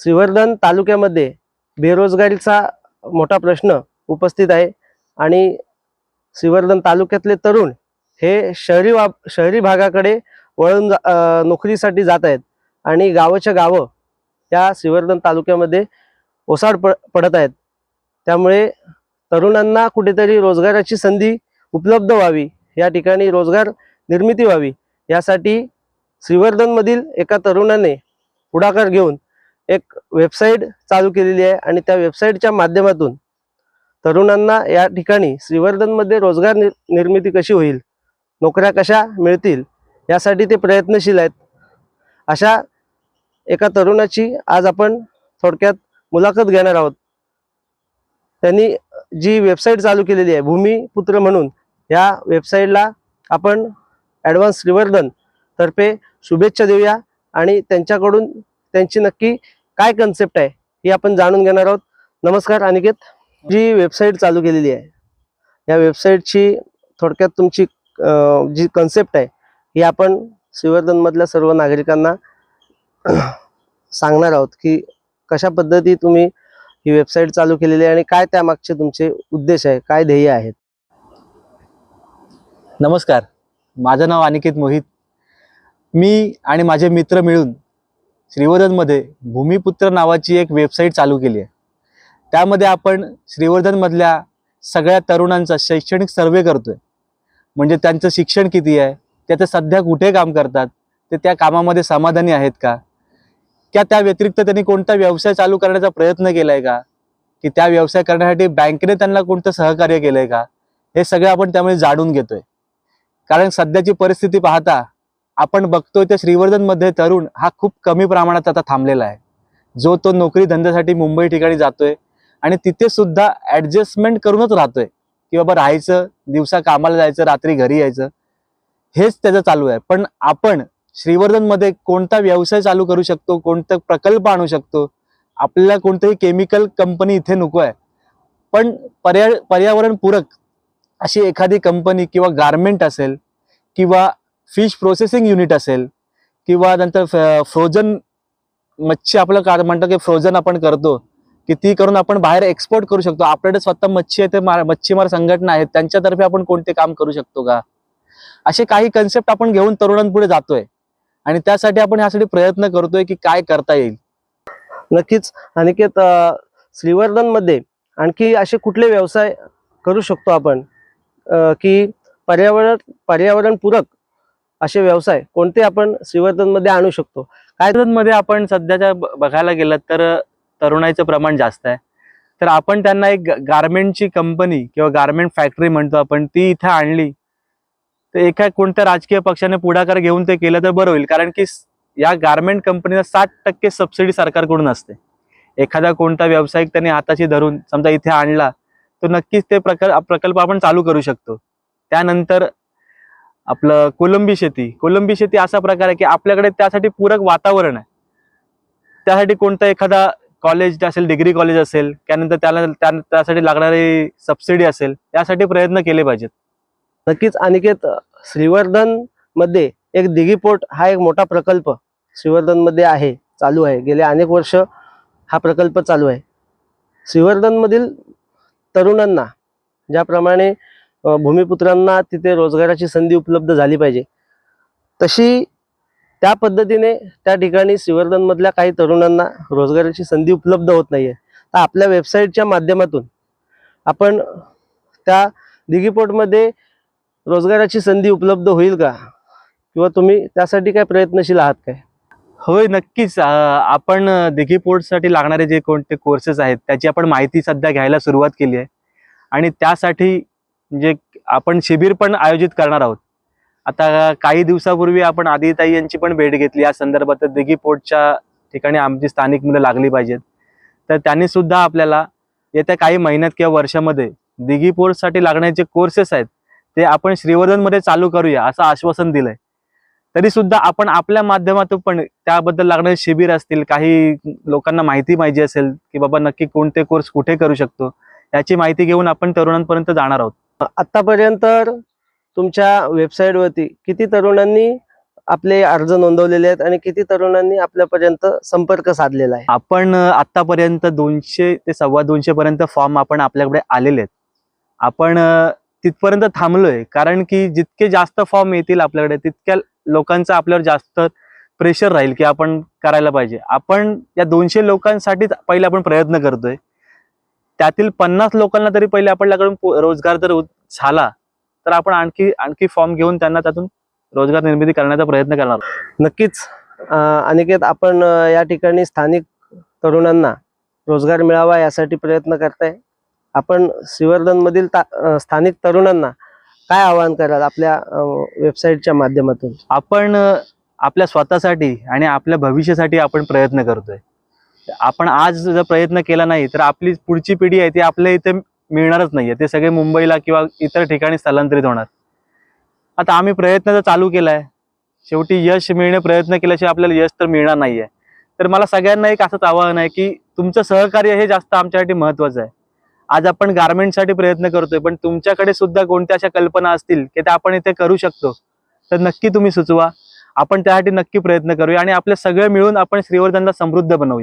श्रीवर्धन तालुक्यामध्ये बेरोजगारीचा मोठा प्रश्न उपस्थित आहे आणि श्रीवर्धन तालुक्यातले तरुण हे शहरी वा शहरी भागाकडे वळून जा- नोकरीसाठी जात आहेत आणि गावाच्या गावं या श्रीवर्धन तालुक्यामध्ये ओसाड प पडत आहेत. त्यामुळे तरुणांना कुठेतरी रोजगाराची संधी उपलब्ध व्हावी या ठिकाणी रोजगार निर्मिती व्हावी यासाठी श्रीवर्धनमधील एका तरुणाने पुढाकार घेऊन एक वेबसाईट चालू केलेली आहे आणि त्या वेबसाईटच्या माध्यमातून तरुणांना या ठिकाणी श्रीवर्धनमध्ये रोजगार निर निर्मिती कशी होईल नोकऱ्या कशा मिळतील यासाठी ते प्रयत्नशील आहेत. अशा एका तरुणाची आज आपण थोडक्यात मुलाखत घेणार आहोत. त्यांनी जी वेबसाईट चालू केलेली आहे भूमिपुत्र म्हणून या वेबसाईटला आपण ॲडव्हान्स श्रीवर्धन तर्फे शुभेच्छा देऊया आणि त्यांच्याकडून त्यांची नक्की काय कन्सेप्ट आहे हे आपण जाणून घेणार आहोत. नमस्कार अनिकेत. जी वेबसाईट चालू केलेली आहे या वेबसाईटची थोडक्यात तुमची जी कन्सेप्ट आहे ही आपण श्रीवर्धनमधल्या सर्व नागरिकांना सांगणार आहोत की कशा पद्धती तुम्ही ही वेबसाईट चालू केलेली आहे आणि काय त्यामागचे तुमचे उद्देश आहे काय ध्येय आहेत. नमस्कार. माझं नाव अनिकेत मोहित. मी आणि माझे मित्र मिळून श्रीवर्धनमध्ये भूमिपुत्र नावाची एक वेबसाईट चालू केली आहे. त्यामध्ये आपण श्रीवर्धनमधल्या सगळ्या तरुणांचा शैक्षणिक सर्वे करतोय. म्हणजे त्यांचं शिक्षण किती आहे? ते आता सध्या कुठे काम करतात? ते त्या कामामध्ये समाधानी आहेत का? किंवा त्या व्यतिरिक्त त्यांनी कोणता व्यवसाय चालू करण्याचा प्रयत्न केला आहे का? की त्या व्यवसाय करण्यासाठी बँकेने त्यांना कोणतं सहकार्य केलं आहे का? हे सगळं आपण त्यामध्ये जाणून घेतोय. कारण सध्याची परिस्थिती पाहता आपण बघतोय त्या श्रीवर्धनमध्ये तरुण हा खूप कमी प्रमाणात आता थांबलेला आहे. जो तो नोकरी धंद्यासाठी मुंबई ठिकाणी जातोय आणि तिथे सुद्धा ऍडजस्टमेंट करूनच राहतोय की बाबा राहायचं दिवसा कामाला जायचं रात्री घरी यायचं हेच त्याचं चालू आहे. पण आपण श्रीवर्धनमध्ये कोणता व्यवसाय चालू करू शकतो कोणता प्रकल्प आणू शकतो आपल्याला कोणतंही केमिकल कंपनी इथे नको आहे. पण पर्या पर्यावरणपूरक अशी एखादी कंपनी किंवा गारमेंट असेल किंवा फिश प्रोसेसिंग युनिट असेल किंवा नंतर फ्रोझन मच्छी आपलं का म्हणतं की फ्रोझन आपण करतो की ती करून आपण बाहेर एक्सपोर्ट करू शकतो. आपल्याकडे स्वतः मच्छी आहे ते मच्छीमार संघटना आहेत त्यांच्यातर्फे आपण कोणते काम करू शकतो का? असे काही कन्सेप्ट आपण घेऊन तरुणांपुढे जातोय. आणि त्यासाठी आपण ह्यासाठी प्रयत्न करतोय की काय करता येईल. नक्कीच. अनिकेत श्रीवर्धनमध्ये आणखी असे कुठले व्यवसाय करू शकतो आपण? की पर्यावरण पर्यावरणपूरक असे व्यवसाय कोणते आपण श्रीवर्धनमध्ये आणू शकतो? मध्ये आपण सध्याच्या बघायला गेलं तर तरुणाईचं प्रमाण जास्त आहे. तर आपण त्यांना एक गारमेंटची कंपनी किंवा गारमेंट फॅक्टरी म्हणतो आपण ती इथे आणली. तर एका कोणत्या राजकीय पक्षाने पुढाकार घेऊन ते केलं तर बरं होईल. कारण की या गारमेंट कंपनीला साठ टक्के सबसिडी सरकारकडून असते. एखादा कोणता व्यावसायिक त्यांनी हाताशी धरून समजा इथे आणला तर नक्कीच ते प्रकल्प प्रकल्प आपण चालू करू शकतो. त्यानंतर आपलं कोलंबी शेती. कोलंबी शेती असा प्रकार आहे की आपल्याकडे त्यासाठी पूरक वातावरण आहे. त्यासाठी कोणता एखादा कॉलेज असेल डिग्री कॉलेज असेल त्यानंतर त्याला त्या- त्यासाठी लागणारी सबसिडी असेल यासाठी प्रयत्न केले पाहिजेत. नक्कीच अनिकेत श्रीवर्धनमध्ये एक दिघी पोर्ट हा एक मोठा प्रकल्प श्रीवर्धनमध्ये आहे चालू आहे. गेले अनेक वर्ष हा प्रकल्प चालू आहे. श्रीवर्धनमधील तरुणांना ज्याप्रमाणे भूमिपुत्रांना तिथे रोजगाराची संधी उपलब्ध झाली पाहिजे. तशी त्या पद्धतीने त्या ठिकाणी सिवर्धनमधल्या काही तरुणांना रोजगाराची संधी उपलब्ध होत नाहीये. तर आपल्या वेबसाईटच्या माध्यमातून आपण त्या दिघीपोटमध्ये रोजगाराची संधी उपलब्ध होईल का? किंवा तुम्ही त्यासाठी काय प्रयत्नशील आहात काय? होय नक्कीच. आपण दिघी पोर्टसाठी लागणारे जे कोणते कोर्सेस आहेत त्याची आपण माहिती सध्या घ्यायला सुरुवात केली आहे. आणि त्यासाठी म्हणजे आपण शिबिर पण आयोजित करणार आहोत. आता काही दिवसापूर्वी आपण आदिताई यांची पण भेट घेतली. या संदर्भात दिघी पोर्टच्या ठिकाणी आमची स्थानिक मुलं लागली पाहिजेत. तर त्यांनी सुद्धा आपल्याला येत्या काही महिन्यात किंवा वर्षामध्ये दिघी पोर्टसाठी लागणारे कोर्सेस आहेत ते आपण श्रीवर्धनमध्ये चालू करूया असं आश्वासन दिलंय. तरी सुद्धा आपण आपल्या माध्यमातून पण त्याबद्दल लागणारे शिबिर असतील काही लोकांना माहिती पाहिजे असेल की बाबा नक्की कोणते कोर्स कुठे करू शकतो याची माहिती घेऊन आपण तरुणांपर्यंत जाणार आहोत. आतापर्यंत तुमच्या वेबसाईटवरती किती तरुणांनी आपले अर्ज नोंदवलेले आहेत आणि किती तरुणांनी आपल्यापर्यंत संपर्क साधलेला आहे? आपण आतापर्यंत दोनशे ते सव्वा दोनशे पर्यंत फॉर्म आपण आपल्याकडे आलेले आहेत. आपण तिथपर्यंत थांबलोय कारण की जितके जास्त फॉर्म येतील आपल्याकडे तितक्या लोकांचा आपल्यावर जास्त प्रेशर राहील की आपण करायला पाहिजे. आपण या दोनशे लोकांसाठीच पहिले आपण प्रयत्न करतोय. त्यातील पन्नास लोकांना तरी पहिले आपल्याकडून रोजगार तर झाला तर आपण आणखी आणखी फॉर्म घेऊन त्यांना त्यातून रोजगार निर्मिती करण्याचा प्रयत्न करणार नक्कीच अनिकेत आपण या ठिकाणी स्थानिक तरुणांना रोजगार मिळावा यासाठी प्रयत्न करताय. आपण श्रीवर्धन मधील स्थानिक तरुणांना काय आवाहन कराल आपल्या वेबसाईटच्या माध्यमातून? आपण आपल्या स्वतःसाठी आणि आपल्या भविष्यासाठी आपण प्रयत्न करतोय. आपण आज जर प्रयत्न केला नाही तर आपली पुढची पिढी आहे ती आपल्या इथे मिळणारच नाहीये. ते सगळे मुंबईला किंवा इतर ठिकाणी स्थलांतरित होणार. आता आम्ही प्रयत्न तर चालू केलाय. शेवटी यश मिळणे प्रयत्न केल्याशिवाय आपल्याला यश तर मिळणार नाहीये. तर मला सगळ्यांना एक असंच आवाहन आहे की तुमचं सहकार्य हे जास्त आमच्यासाठी महत्वाचं आहे. आज आपण गारमेंटसाठी प्रयत्न करतोय पण तुमच्याकडे सुद्धा कोणत्या अशा कल्पना असतील की त्या आपण इथे करू शकतो तर नक्की तुम्ही सुचवा. आपण त्यासाठी नक्की प्रयत्न करूया आणि आपले सगळे मिळून आपण श्रीवर्धनला समृद्ध बनवूया.